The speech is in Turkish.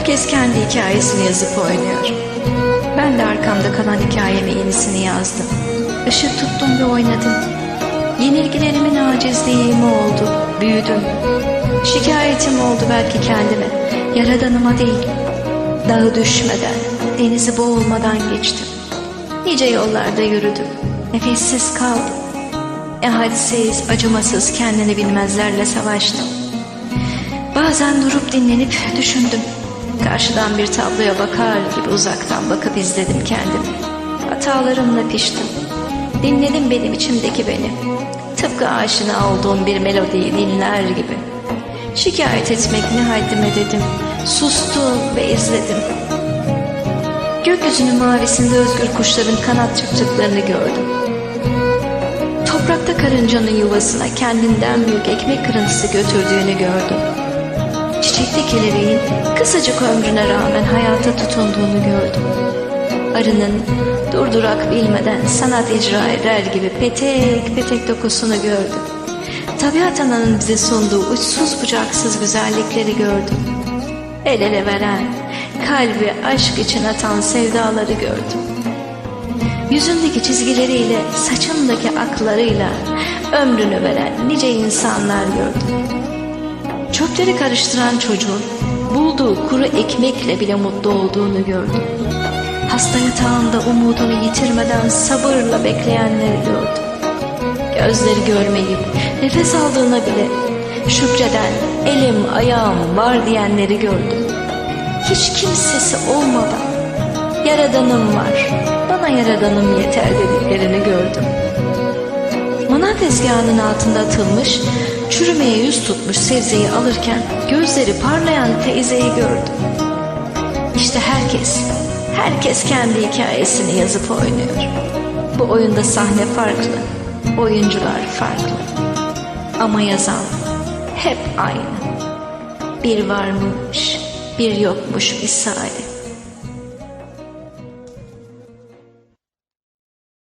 Herkes kendi hikayesini yazıp oynuyor. Ben de arkamda kalan hikayeme yenisini yazdım. Işık tuttum ve oynadım. Yenilgilerimin acizliği mi oldu, büyüdüm. Şikayetim oldu belki kendime, yaradanıma değil. Dağı düşmeden, denizi boğulmadan geçtim. Nice yollarda yürüdüm, nefessiz kaldım. E hadsiz, acımasız kendini bilmezlerle savaştım. Bazen durup dinlenip düşündüm. Karşıdan bir tabloya bakar gibi uzaktan bakıp izledim kendimi. Hatalarımla piştim. Dinledim benim içimdeki beni. Tıpkı aşina olduğum bir melodiyi dinler gibi. Şikayet etmek ne haddime dedim. Sustum ve izledim. Gökyüzünün mavisinde özgür kuşların kanat çırptıklarını gördüm. Toprakta karıncanın yuvasına kendinden büyük ekmek kırıntısı götürdüğünü gördüm. Çiçekte kelebeğin kısacık ömrüne rağmen hayata tutunduğunu gördüm. Arının durdurak bilmeden sanat icra eder gibi petek petek dokusunu gördüm. Tabiat ananın bize sunduğu uçsuz bucaksız güzellikleri gördüm. El ele veren, kalbi aşk için atan sevdaları gördüm. Yüzündeki çizgileriyle, saçındaki aklarıyla ömrünü veren nice insanlar gördüm. Çöpleri karıştıran çocuğun bulduğu kuru ekmekle bile mutlu olduğunu gördüm. Hasta yatağında umudunu yitirmeden sabırla bekleyenleri gördüm. Gözleri görmeyip nefes aldığına bile şükreden elim ayağım var diyenleri gördüm. Hiç kimsesi olmadan yaradanım var, bana yaradanım yeter dediklerini gördüm. Manav tezgahının altında atılmış, çürümeye yüz tutmuş sebzeyi alırken gözleri parlayan teyzeyi gördüm. İşte herkes, herkes kendi hikayesini yazıp oynuyor. Bu oyunda sahne farklı, oyuncular farklı. Ama yazan hep aynı. Bir varmış, bir yokmuş misali.